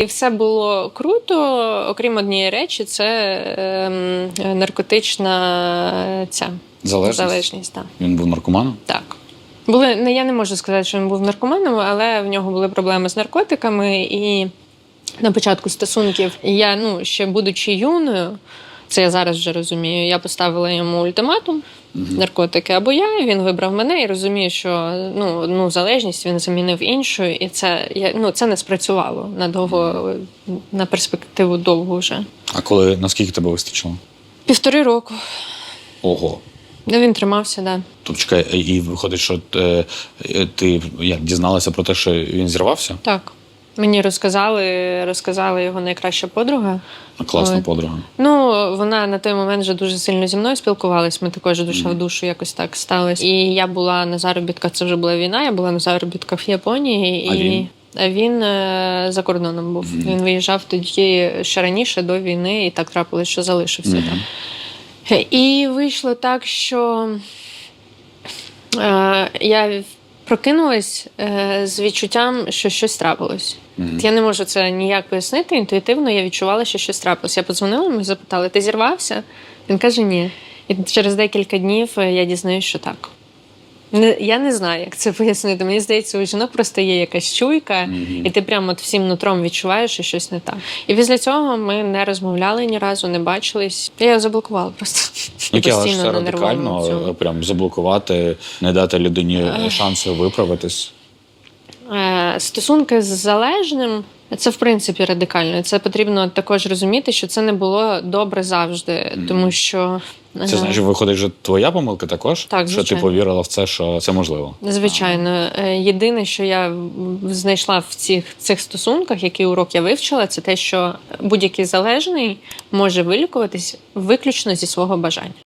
І все було круто, окрім однієї речі, це ем, наркотична ця Залежність? залежність так. Він був наркоманом? Так. Були, не, я не можу сказати, що він був наркоманом, але в нього були проблеми з наркотиками. І на початку стосунків я, ну, ще будучи юною, це я зараз вже розумію, я поставила йому ультиматум. Наркотики або я, він вибрав мене і розумію, що ну, одну залежність він замінив іншою, і це я, ну, це не спрацювало надовго на перспективу довго вже. А коли наскільки тебе вистачило? Півтори року. Ого. Ну, він тримався, да. Тобто, чекай, і виходить, що е, е, ти як дізналася про те, що він зірвався? Так. Мені розказали, розказала його найкраща подруга. Класна От. подруга. Ну, вона на той момент вже дуже сильно зі мною спілкувалась. Ми також душа в душу якось так сталося. І я була на заробітках, це вже була війна, я була на заробітках в Японії. А і він? А він е, за кордоном був. Він виїжджав тоді ще раніше до війни, і так трапилось, що залишився там. І вийшло так, що е, я прокинулась е, з відчуттям, що щось трапилось. Я не можу це ніяк пояснити. Інтуїтивно я відчувала, що щось трапилось. Я подзвонила ми запитали: ти зірвався? Він каже, ні. І через декілька днів е, я дізнаюсь, що так. Не, я не знаю, як це пояснити. Мені здається, у жінок просто є якась чуйка, і ти прямо от всім нутром відчуваєш, що щось не так. І після цього ми не розмовляли ні разу, не бачились. Я його заблокувала просто. Ж Постійно це радикально, е, прям заблокувати, не дати людині шансу виправитись. Е, Стосунки з залежним це в принципі радикально. Це потрібно також розуміти, що це не було добре завжди, тому що Це е, значить, виходить, що твоя помилка також, Так, що ти повірила в це, що це можливо. Звичайно, Е, єдине, що я знайшла в цих цих стосунках, який урок я вивчила, це те, що будь-який залежний може вилікуватись виключно зі свого бажання.